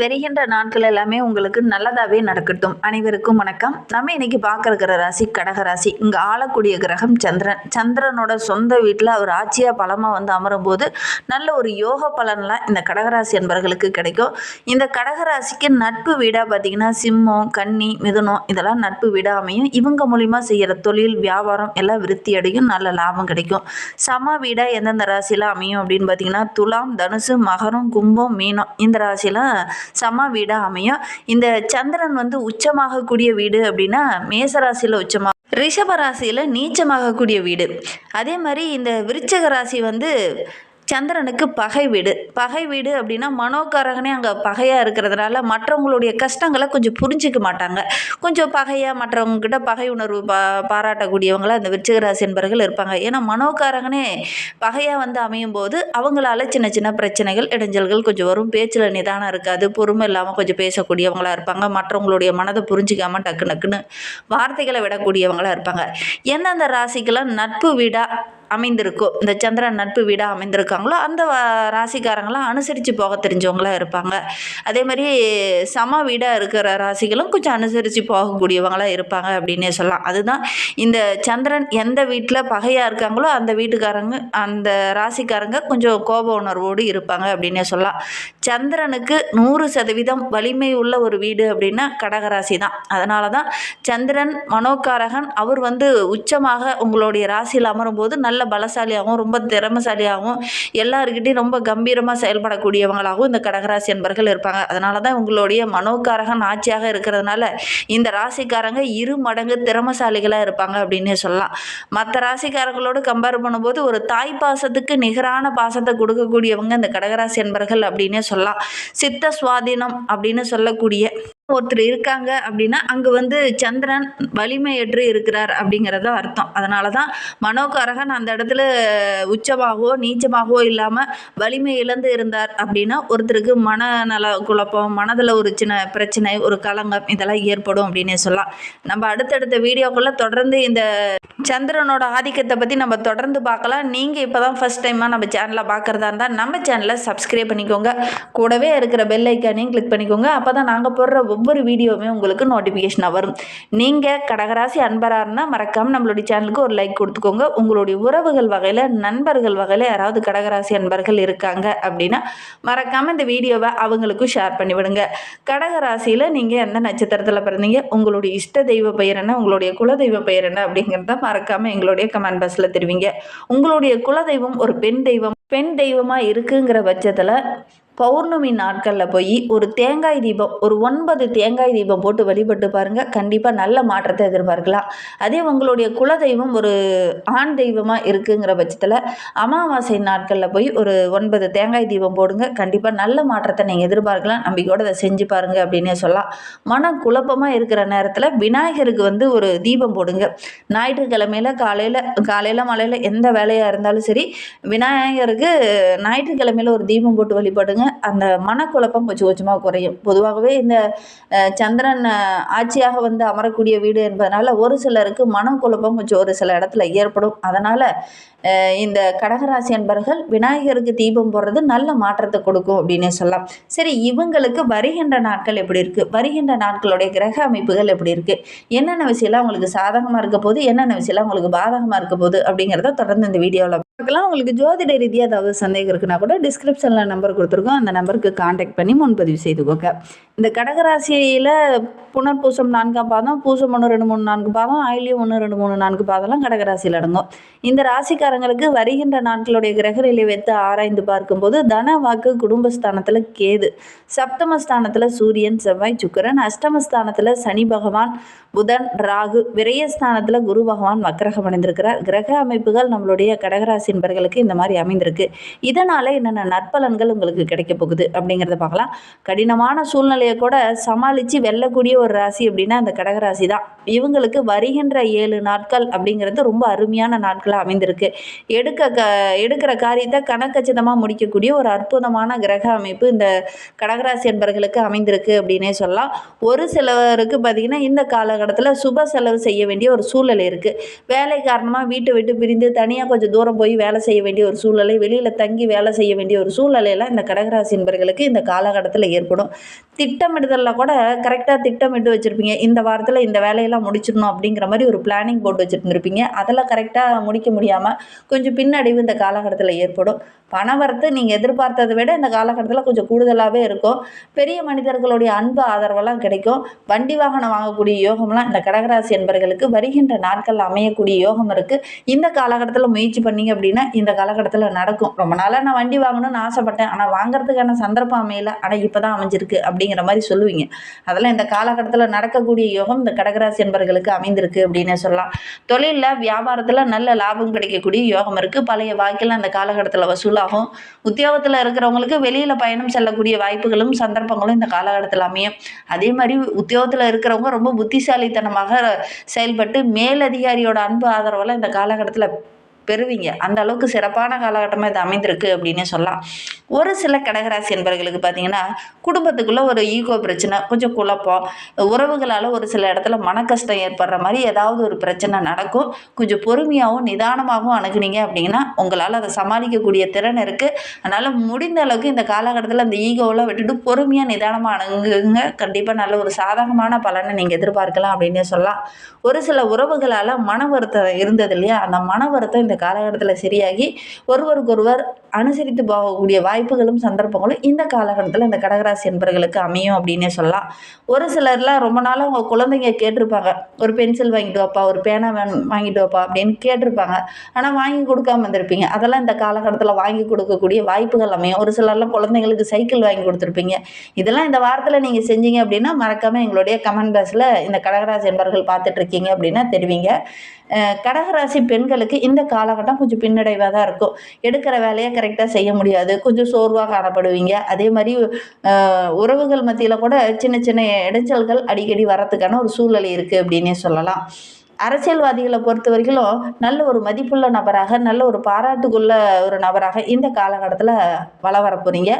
வருகின்ற நாட்கள் எல்லாமே உங்களுக்கு நல்லதாகவே நடக்கட்டும். அனைவருக்கும் வணக்கம். நம்ம இன்னைக்கு பார்க்க இருக்கிற ராசி. கடகராசி இங்கே ஆளக்கூடிய கிரகம் சந்திரன். சந்திரனோட சொந்த வீட்டில் அவர் ஆட்சியாக பலமாக வந்து அமரும் போது நல்ல ஒரு யோக பலன்லாம் இந்த கடகராசி என்பவர்களுக்கு கிடைக்கும். இந்த கடகராசிக்கு நட்பு வீடாக பார்த்தீங்கன்னா சிம்மம் கன்னி மிதுனம் இதெல்லாம் நட்பு வீடாக அமையும். இவங்க மூலிமா செய்கிற தொழில் வியாபாரம் எல்லாம் விருத்தி அடையும். நல்ல லாபம் கிடைக்கும். சம வீடாக எந்தெந்த ராசியில் அமையும் அப்படின்னு பார்த்தீங்கன்னா துலாம் தனுசு மகரம் கும்பம் மீனம் இந்த ராசிலாம் சம வீடாக அமையும். இந்த சந்திரன் வந்து உச்சமாகக்கூடிய வீடு அப்படின்னா மேசராசியில் உச்சமாக ரிஷப ராசியில் நீச்சமாகக்கூடிய வீடு. அதே மாதிரி இந்த விருச்சக ராசி வந்து சந்திரனுக்கு பகை வீடு. பகை வீடு அப்படின்னா மனோகாரகனே அங்கே பகையாக இருக்கிறதுனால மற்றவங்களுடைய கஷ்டங்களை கொஞ்சம் புரிஞ்சிக்க மாட்டாங்க. கொஞ்சம் பகையாக மற்றவங்கக்கிட்ட பகை உணர்வு பா பாராட்டக்கூடியவங்களாக அந்த விருச்சிகராசி என்பவர்கள் இருப்பாங்க. ஏன்னா மனோகாரகனே பகையாக வந்து அமையும் போது அவங்களால சின்ன சின்ன பிரச்சனைகள் இடைஞ்சல்கள் கொஞ்சம் வரும். பேச்சில் நிதானம் இருக்காது. பொறுமை இல்லாமல் கொஞ்சம் பேசக்கூடியவங்களாக இருப்பாங்க. மற்றவங்களுடைய மனதை புரிஞ்சிக்காமல் டக்கு டக்குன்னு வார்த்தைகளை விடக்கூடியவங்களாக இருப்பாங்க. எந்தெந்த ராசிக்கெல்லாம் நட்பு வீடாக அமைந்திருக்கோ இந்த சந்திரன் நட்பு வீடாக அமைந்திருக்காங்களோ அந்த ராசிக்காரங்களாம் அனுசரித்து போக தெரிஞ்சவங்களா இருப்பாங்க. அதே மாதிரி சம வீடாக இருக்கிற ராசிகளும் கொஞ்சம் அனுசரித்து போகக்கூடியவங்களாக இருப்பாங்க அப்படின்னே சொல்லலாம். அதுதான் இந்த சந்திரன் எந்த வீட்டில் பகையாக இருக்காங்களோ அந்த வீட்டுக்காரங்க அந்த ராசிக்காரங்க கொஞ்சம் கோப உணர்வோடு இருப்பாங்க அப்படின்னே சொல்லலாம். சந்திரனுக்கு நூறு சதவீதம் வலிமை உள்ள ஒரு வீடு அப்படின்னா கடகராசி தான் அதனால தான் சந்திரன் மனோகாரகன் அவர் வந்து உச்சமாக உங்களுடைய ராசியில் அமரும்போது நல்ல பலசாலியாகவும் ரொம்ப திறமசாலியாகவும் எல்லாருக்கிட்டையும் ரொம்ப கம்பீரமாக செயல்படக்கூடியவங்களாகவும் இந்த கடகராசி என்பர்கள் இருப்பாங்க. அதனால தான் உங்களுடைய மனோக்காரகன் ஆட்சியாக இருக்கிறதுனால இந்த ராசிக்காரங்க இரு மடங்கு திறமசாலிகளாக இருப்பாங்க அப்படின்னே சொல்லலாம். மற்ற ராசிக்காரங்களோடு கம்பேர் பண்ணும்போது ஒரு தாய் பாசத்துக்கு நிகரான பாசத்தை கொடுக்கக்கூடியவங்க இந்த கடகராசி என்பர்கள் அப்படின்னே சொல்லலாம். சித்த சுவாதீனம் அப்படின்னு சொல்லக்கூடிய ஒருத்தர் இருக்காங்க அப்படின்னா அங்கே வந்து சந்திரன் வலிமையற்று இருக்கிறார் அப்படிங்கிறது அர்த்தம். அதனால தான் மனோகாரகன் அந்த இடத்துல உச்சமாகவோ நீச்சமாகவோ இல்லாமல் வலிமை இழந்து இருந்தார் அப்படின்னா ஒருத்தருக்கு மனநல குழப்பம் மனதில் ஒரு சின்ன பிரச்சனை ஒரு கலங்கம் இதெல்லாம் ஏற்படும் அப்படின்னே சொல்லலாம். நம்ம அடுத்தடுத்த வீடியோக்குள்ளே தொடர்ந்து இந்த சந்திரனோட ஆதிக்கத்தை பற்றி நம்ம தொடர்ந்து பார்க்கலாம். நீங்கள் இப்போ தான் ஃபஸ்ட் டைமாக நம்ம சேனலை பார்க்குறதா இருந்தால் நம்ம சேனலை சப்ஸ்கிரைப் பண்ணிக்கோங்க. கூடவே இருக்கிற பெல் ஐக்கானையும் கிளிக் பண்ணிக்கோங்க. அப்போ தான் நாங்கள் போடுற ஒவ்வொரு வீடியோவுமே உங்களுக்கு நோட்டிஃபிகேஷனாக வரும். நீங்கள் கடகராசி அன்பராக இருந்தால் மறக்காமல் நம்மளுடைய சேனலுக்கு ஒரு லைக் கொடுத்துக்கோங்க. உங்களுடைய உறவுகள் வகையில் நண்பர்கள் வகையில் யாராவது கடகராசி அன்பர்கள் இருக்காங்க அப்படின்னா மறக்காமல் இந்த வீடியோவை அவங்களுக்கும் ஷேர் பண்ணிவிடுங்க. கடகராசியில் நீங்கள் எந்த நட்சத்திரத்தில் பிறந்தீங்க உங்களுடைய இஷ்ட தெய்வ பெயர் என்ன உங்களுடைய குலதெய்வ பெயர் என்ன அப்படிங்கிறத மறக்காமல் எங்களுடைய கமெண்ட் பாக்ஸில் தெரிவிங்க. உங்களுடைய குலதெய்வம் ஒரு பெண் தெய்வம். பெண் தெய்வமாக இருக்குங்கிற பட்சத்தில் பௌர்ணமி நாட்களில் போய் ஒரு தேங்காய் தீபம் ஒரு ஒன்பது தேங்காய் தீபம் போட்டு வழிபட்டு பாருங்கள் கண்டிப்பாக நல்ல மாற்றத்தை எதிர்பார்க்கலாம். அதே உங்களுடைய குலதெய்வம் ஒரு ஆண் தெய்வமாக இருக்குங்கிற பட்சத்தில் அமாவாசை நாட்களில் போய் ஒரு ஒன்பது தேங்காய் தீபம் போடுங்க. கண்டிப்பாக நல்ல மாற்றத்தை நீங்கள் எதிர்பார்க்கலாம். நம்பிக்கையோடு அதை செஞ்சு பாருங்க அப்படின்னே சொல்லலாம். மன குழப்பமாக இருக்கிற நேரத்தில் விநாயகருக்கு வந்து ஒரு தீபம் போடுங்க. ஞாயிற்றுக்கிழமையில் காலையில் காலையில் மலையில் எந்த வேலையாக இருந்தாலும் சரி விநாயகருக்கு ஞாயிற்றுக்கிழமையில் ஒரு தீபம் போட்டு வழிபாடுங்க. அந்த மனக்குழப்பம் கொஞ்சம் கொஞ்சமாக குறையும். பொதுவாகவே இந்த சந்திரன் ஆட்சியாக வந்து அமரக்கூடிய வீடு என்பதனால ஒரு சிலருக்கு மனக்குழப்பம் கொஞ்சம் ஒரு சில இடத்துல ஏற்படும். அதனால் இந்த கடகராசி என்பர்கள் விநாயகருக்கு தீபம் போடுறது நல்ல மாற்றத்தை கொடுக்கும் அப்படின்னே சொல்லலாம். சரி இவங்களுக்கு வருகின்ற நாட்கள் எப்படி இருக்குது வருகின்ற நாட்களுடைய கிரக அமைப்புகள் எப்படி இருக்குது என்னென்ன விஷயம்லாம் உங்களுக்கு சாதகமாக இருக்க போது என்னென்ன விஷயம்லாம் உங்களுக்கு பாதகமாக இருக்க போது அப்படிங்கிறத தொடர்ந்து இந்த வீடியோவில் பார்க்கலாம். உங்களுக்கு ஜோதிட ரீதியாக ஏதாவது சந்தேகம் இருக்குன்னா கூட டிஸ்கிரிப்ஷனில் நம்பர் கொடுத்துருக்கோம். அந்த நம்பருக்கு காண்டாக்ட் பண்ணி முன்பதிவு செய்துக்கோங்க. இந்த கடகராசியில் புனர்பூசம் நான்காம் பாதம் பூசம் ஒன்று ரெண்டு மூணு நான்கு பாதம் ஆயிலியம் ஒன்று ரெண்டு மூணு நான்கு பாதம்லாம் கடகராசியில் அடங்கும். இந்த ராசிக்காரங்களுக்கு வருகின்ற நாட்களுடைய கிரகநிலை வைத்து ஆராய்ந்து பார்க்கும்போது தன வாக்கு குடும்பஸ்தானத்தில் கேது. சப்தமஸ்தானத்தில் சூரியன் செவ்வாய் சுக்கிரன் அஷ்டமஸ்தானத்தில் சனி பகவான் புதன் ராகு விரயஸ்தானத்தில் குரு பகவான் வக்கரகம் அடைந்திருக்கிறார் கிரக அமைப்புகள் நம்மளுடைய கடகராசி என்பர்களுக்கு இந்த மாதிரி அமைந்திருக்கு. இதனால் என்னென்ன நற்பலன்கள் உங்களுக்கு கிடைக்க போகுது அப்படிங்கிறத பார்க்கலாம். கடினமான சூழ்நிலையை கூட சமாளித்து வெல்லக்கூடிய ஒரு ராசி அப்படின்னா அந்த கடகராசி தான். இவங்களுக்கு வருகின்ற ஏழு நாட்கள் அப்படிங்கிறது ரொம்ப அருமையான நாட்களாக அமைந்திருக்கு. எடுக்க க எடுக்கிற காரியத்தை கணக்கச்சிதமாக முடிக்கக்கூடிய ஒரு அற்புதமான கிரக அமைப்பு இந்த கடகராசி என்பர்களுக்கு அமைந்திருக்கு அப்படின்னே சொல்லலாம். ஒரு சிலருக்கு பார்த்திங்கன்னா இந்த காலகட்டத்தில் சுப செலவு செய்ய வேண்டிய ஒரு சூழ்நிலை இருக்குது வேலை காரணமாக வீட்டை விட்டு பிரிந்து தனியாக கொஞ்சம் தூரம் போய் வேலை செய்ய வேண்டிய ஒரு சூழ்நிலை வெளியில் தங்கி வேலை செய்ய வேண்டிய ஒரு சூழ்நிலையெல்லாம் இந்த கடகராசி என்பர்களுக்கு இந்த காலகட்டத்தில் ஏற்படும். திட்டமிடுதலில் கூட கரெக்டாக திட்டமிட்டு வச்சுருப்பீங்க. இந்த வாரத்தில் இந்த வேலையெல்லாம் முடிச்சிடணும் அப்படிங்கிற மாதிரி ஒரு பிளானிங் போட்டு வச்சுருந்துருப்பீங்க. அதெல்லாம் கரெக்டாக முடிக்க முடியாமல் கொஞ்சம் பின்னடைவு இந்த காலகட்டத்தில் ஏற்படும். பண வரத்து நீங்கள் எதிர்பார்த்ததை விட இந்த காலகட்டத்தில் கொஞ்சம் கூடுதலாகவே இருக்கும். பெரிய மனிதர்களுடைய அன்பு ஆதரவெல்லாம் கிடைக்கும். வண்டி வாகனம் வாங்கக்கூடிய யோகம்லாம் இந்த கடகராசி என்பர்களுக்கு வருகின்ற நாட்களில் அமையக்கூடிய யோகம் இருக்குது இந்த காலகட்டத்தில் முயற்சி பண்ணீங்க அப்படின்னா இந்த காலகட்டத்தில் நடக்கும். ரொம்ப நாளாக நான் வண்டி வாங்கணும்னு ஆசைப்பட்டேன். ஆனால் வாங்குறதுக்கான சந்தர்ப்பம் அமையலை. ஆனால் இப்போ தான் அமைஞ்சிருக்கு அப்படிங்கிற மாதிரி சொல்லுவீங்க. அதெல்லாம் இந்த காலகட்டத்தில் நடக்கக்கூடிய யோகம் இந்த கடகராசி என்பர்களுக்கு அமைந்திருக்கு அப்படின்னு சொல்லலாம். தொழிலில் வியாபாரத்தில் நல்ல லாபம் கிடைக்கக்கூடிய யோகம் இருக்குது பழைய வாய்க்கெல்லாம் அந்த காலகட்டத்தில் வசூலாகும். உத்தியோகத்தில் இருக்கிறவங்களுக்கு வெளியில் பயணம் செல்லக்கூடிய வாய்ப்புகளும் சந்தர்ப்பங்களும் இந்த காலகட்டத்தில் அமையும். அதே மாதிரி உத்தியோகத்தில் இருக்கிறவங்க ரொம்ப புத்திசாலித்தனமாக செயல்பட்டு மேலதிகாரியோட அன்பு ஆதரவெல்லாம் இந்த காலகட்டத்தில் பெறுவீங்க. அந்த அளவுக்கு சிறப்பான காலகட்டமாக இது அமைந்திருக்கு அப்படின்னு சொல்லலாம். ஒரு சில கடகராசி என்பவர்களுக்கு பார்த்தீங்கன்னா குடும்பத்துக்குள்ளே ஒரு ஈகோ பிரச்சனை கொஞ்சம் குழப்பம் உறவுகளால் ஒரு சில இடத்துல மன கஷ்டம் ஏற்படுற மாதிரி ஏதாவது ஒரு பிரச்சனை நடக்கும். கொஞ்சம் பொறுமையாகவும் நிதானமாகவும் அணுகுனீங்க அப்படின்னா உங்களால் அதை சமாளிக்கக்கூடிய திறன் இருக்குது அதனால் முடிந்த அளவுக்கு இந்த காலகட்டத்தில் அந்த ஈகோவெலாம் விட்டுட்டு பொறுமையாக நிதானமாக அணுகுங்க. கண்டிப்பாக நல்ல ஒரு சாதகமான பலனை நீங்கள் எதிர்பார்க்கலாம் அப்படின்னே சொல்லலாம். ஒரு சில உறவுகளால் மன வருத்தம் இருந்தது இல்லையா? அந்த மன வருத்தம் இந்த காலகட்டத்தில் சரியாகி ஒருவருக்கொருவர் அனுசரித்து போகக்கூடிய வாய்ப்புகளும் சந்தர்ப்பங்களும் இந்த காலகட்டத்தில் இந்த கடகராசி என்பர்களுக்கு அமையும் அப்படின்னே சொல்லலாம். ஒரு சிலர்லாம் ரொம்ப நாளாக அவங்க குழந்தைங்க கேட்டிருப்பாங்க ஒரு பென்சில் வாங்கிட்டு வாப்பா ஒரு பேனா வேணும் வாங்கிட்டு வாப்பா அப்படின்னு கேட்டிருப்பாங்க. ஆனால் வாங்கி கொடுக்காம வந்திருப்பீங்க. அதெல்லாம் இந்த காலகட்டத்தில் வாங்கி கொடுக்கக்கூடிய வாய்ப்புகள் அமையும். ஒரு சிலர்லாம் குழந்தைங்களுக்கு சைக்கிள் வாங்கி கொடுத்துருப்பீங்க. இதெல்லாம் இந்த வாரத்தில் நீங்கள் செஞ்சீங்க அப்படின்னா மறக்காமல் எங்களுடைய கமெண்ட் பாக்ஸில் இந்த கடகராசி என்பர்கள் பார்த்துட்ருக்கீங்க அப்படின்னா தெரிவிங்க. கடகராசி பெண்களுக்கு இந்த காலகட்டம் கொஞ்சம் பின்னடைவாக தான் இருக்கும். எடுக்கிற வேலையை கரெக்டாக செய்ய முடியாது. கொஞ்சம் சோர்வாக காணப்படுவீங்க. அதே மாதிரி உறவுகள் மத்தியில் கூட சின்ன சின்ன இடைச்சல்கள் அடிக்கடி வரத்துக்கான ஒரு சூழ்நிலை இருக்குது அப்படின்னே சொல்லலாம். அரசியல்வாதிகளை பொறுத்த வரைக்கும் நல்ல ஒரு மதிப்புள்ள நபராக நல்ல ஒரு பாராட்டுக்குள்ள ஒரு நபராக இந்த காலகட்டத்தில் வள வர போகிறீங்க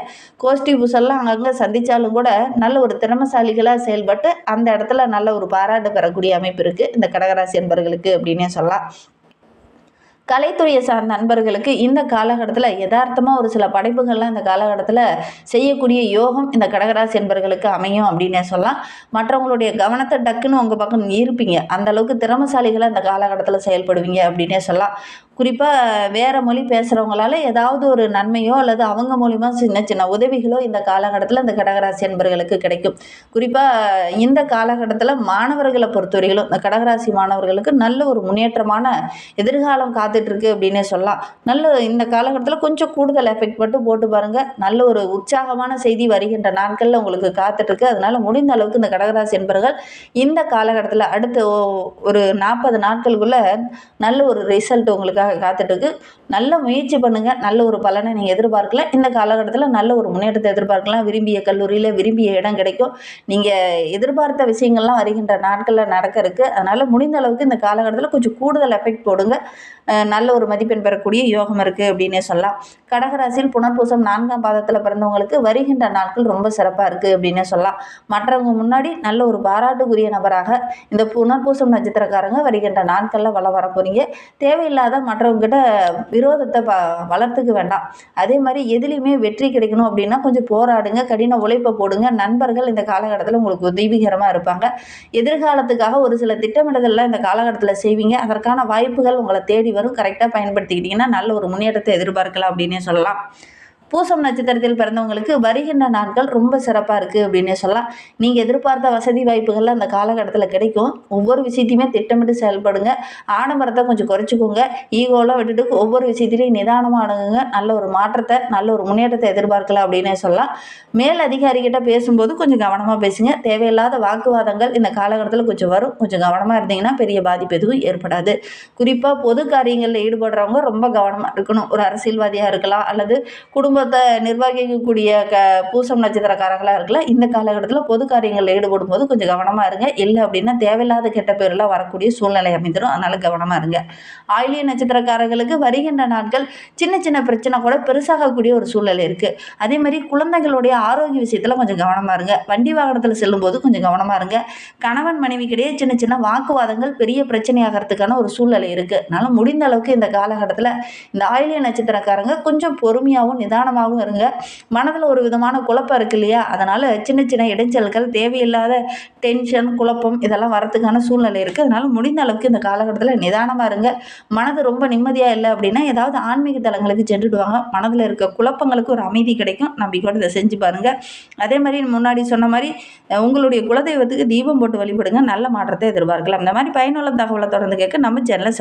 கோஷ்டி பூசெல்லாம் அங்கங்கே சந்தித்தாலும் கூட நல்ல ஒரு திறமசாலிகளாக செயல்பட்டு அந்த இடத்துல நல்ல ஒரு பாராட்டு பெறக்கூடிய அமைப்பு இருக்குது இந்த கடகராசி என்பர்களுக்கு அப்படின்னே சொல்லலாம். கலைத்துறையை சார்ந்த நண்பர்களுக்கு இந்த காலகட்டத்தில் யதார்த்தமாக ஒரு சில படைப்புகள்லாம் இந்த காலகட்டத்தில் செய்யக்கூடிய யோகம் இந்த கடகராசி என்பர்களுக்கு அமையும் அப்படின்னே சொல்லலாம். மற்றவங்களுடைய கவனத்தை டக்குன்னு உங்கள் பக்கம் ஈர்ப்பீங்க. அந்தளவுக்கு திறமசாலிகளை அந்த காலகட்டத்தில் செயல்படுவீங்க அப்படின்னே சொல்லலாம். குறிப்பாக வேறு மொழி பேசுகிறவங்களால ஏதாவது ஒரு நன்மையோ அல்லது அவங்க மூலிமா சின்ன சின்ன உதவிகளோ இந்த காலகட்டத்தில் இந்த கடகராசி என்பர்களுக்கு கிடைக்கும். குறிப்பாக இந்த காலகட்டத்தில் மாணவர்களை பொறுத்தவரையிலும் இந்த கடகராசி மாணவர்களுக்கு நல்ல ஒரு முன்னேற்றமான எதிர்காலம் காத்துட்ருக்கு அப்படின்னே சொல்லலாம். நல்ல இந்த காலகட்டத்தில் கொஞ்சம் கூடுதல் எஃபெக்ட் மட்டும் போட்டு பாருங்கள் நல்ல ஒரு உற்சாகமான செய்தி வருகின்ற நாட்களில் உங்களுக்கு காத்துட்ருக்கு. அதனால் முடிந்த அளவுக்கு இந்த கடகராசி என்பர்கள் இந்த காலகட்டத்தில் அடுத்த ஒரு நாற்பது நாட்களுக்குள்ளே நல்ல ஒரு ரிசல்ட் உங்களுக்காக காத்துட்டுருக்கு. நல்ல முயற்சி பண்ணுங்கள் நல்ல ஒரு பலனை நீங்கள் எதிர்பார்க்கலாம் இந்த காலகட்டத்தில் நல்ல ஒரு முன்னேற்றத்தை எதிர்பார்க்கலாம். விரும்பிய கல்லூரியில் விரும்பிய இடம் கிடைக்கும். நீங்கள் எதிர்பார்த்த விஷயங்கள்லாம் வருகின்ற நாட்களில் நடக்க இருக்குது அதனால் முடிந்த அளவுக்கு இந்த காலகட்டத்தில் கொஞ்சம் கூடுதல் எஃபெக்ட் போடுங்க. நல்ல ஒரு மதிப்பெண் பெறக்கூடிய யோகம் இருக்குது அப்படின்னே சொல்லலாம். கடகராசியில் புனர்பூசம் நான்காம் பாதத்தில் பிறந்தவங்களுக்கு வருகின்ற நாட்கள் ரொம்ப சிறப்பாக இருக்குது அப்படின்னே சொல்லலாம். மற்றவங்க முன்னாடி நல்ல ஒரு பாராட்டுக்குரிய நபராக இந்த புனர்பூசம் நட்சத்திரக்காரங்க வருகின்ற நாட்களில் வள வர போகிறீங்க தேவையில்லாத மற்றவங்ககிட்ட விரோதத்தை ப வளர்த்துக்க வேண்டாம். அதே மாதிரி எதுலேயுமே வெற்றி கிடைக்கணும் அப்படின்னா கொஞ்சம் போராடுங்க கடின உழைப்பை போடுங்க. நண்பர்கள் இந்த காலகட்டத்தில் உங்களுக்கு உதவிகரமாக இருப்பாங்க. எதிர்காலத்துக்காக ஒரு சில திட்டமிடுதல்லாம் இந்த காலகட்டத்தில் செய்வீங்க. அதற்கான வாய்ப்புகள் உங்களை தேடி வரும் கரெக்டாக பயன்படுத்திக்கிட்டிங்கன்னா நல்ல ஒரு முன்னேற்றத்தை எதிர்பார்க்கலாம் அப்படின்னே சொல்லலாம். பூசம் நட்சத்திரத்தில் பிறந்தவங்களுக்கு வருகின்ற நாட்கள் ரொம்ப சிறப்பாக இருக்குது அப்படின்னே சொல்லலாம். நீங்கள் எதிர்பார்த்த வசதி வாய்ப்புகள்லாம் அந்த காலகட்டத்தில் கிடைக்கும். ஒவ்வொரு விஷயத்தையுமே திட்டமிட்டு செயல்படுங்க. ஆடம்பரத்தை கொஞ்சம் குறைச்சிக்கோங்க. ஈகோலாம் விட்டுட்டு ஒவ்வொரு விஷயத்திலையும் நிதானமாக அணுகுங்க. நல்ல ஒரு மாற்றத்தை நல்ல ஒரு முன்னேற்றத்தை எதிர்பார்க்கலாம் அப்படின்னே சொல்லலாம். மேல் அதிகாரிகிட்ட பேசும்போது கொஞ்சம் கவனமாக பேசுங்க. தேவையில்லாத வாக்குவாதங்கள் இந்த காலகட்டத்தில் கொஞ்சம் வரும். கொஞ்சம் கவனமாக இருந்தீங்கன்னா பெரிய பாதிப்பு எதுவும் ஏற்படாது. குறிப்பாக பொது காரியங்களில் ஈடுபடுறவங்க ரொம்ப கவனமாக இருக்கணும். ஒரு அரசியல்வாதியாக இருக்கலாம். அல்லது குடும்ப குடும்பத்தை நிர்வகிக்கக்கூடிய க பூசம் நட்சத்திரக்காரங்களாக இருக்கல இந்த காலகட்டத்தில் பொது காரியங்களில் ஈடுபடும் போது கொஞ்சம் கவனமாக இருங்க. இல்லை அப்படின்னா தேவையில்லாத கெட்ட பேரெல்லாம் வரக்கூடிய சூழ்நிலை அமைந்துடும் அதனால் கவனமாக இருங்க. ஆயிலிய நட்சத்திரக்காரர்களுக்கு வருகின்ற நாட்கள் சின்ன சின்ன பிரச்சனை கூட பெருசாகக்கூடிய ஒரு சூழ்நிலை இருக்குது அதே மாதிரி குழந்தைகளுடைய ஆரோக்கிய விஷயத்தில் கொஞ்சம் கவனமாக இருங்க. வண்டி வாகனத்தில் செல்லும்போது கொஞ்சம் கவனமாக இருங்க. கணவன் மனைவிக்கிடையே சின்ன சின்ன வாக்குவாதங்கள் பெரிய பிரச்சனையாகிறதுக்கான ஒரு சூழ்நிலை இருக்குது அதனால் முடிந்த அளவுக்கு இந்த காலகட்டத்தில் இந்த ஆயிலிய நட்சத்திரக்காரங்க கொஞ்சம் பொறுமையாகவும் நிதானம் நிதானமாகவும் இருங்க. மனதில் ஒரு விதமான குழப்பம் இருக்கு இல்லையா? அதனால் சின்ன சின்ன இடைஞ்சல்கள் தேவையில்லாத டென்ஷன் குழப்பம் இதெல்லாம் வரத்துக்கான சூழ்நிலை இருக்குது அதனால் முடிந்த அளவுக்கு இந்த காலகட்டத்தில் நிதானமாக இருங்க. மனது ரொம்ப நிம்மதியாக இல்லை அப்படின்னா ஏதாவது ஆன்மீக தலங்களுக்கு சென்றுடுவாங்க. மனதில் இருக்க குழப்பங்களுக்கு ஒரு அமைதி கிடைக்கும். நம்பிக்கையோடு இதை செஞ்சு பாருங்கள் அதே மாதிரி முன்னாடி சொன்ன மாதிரி உங்களுடைய குலதெய்வத்துக்கு தீபம் போட்டு வழிபடுங்க. நல்ல மாற்றத்தை எதிர்பார்க்கலாம். இந்த மாதிரி பயனுள்ள தகவலை தொடர்ந்து கேட்க நம்ம சேனலை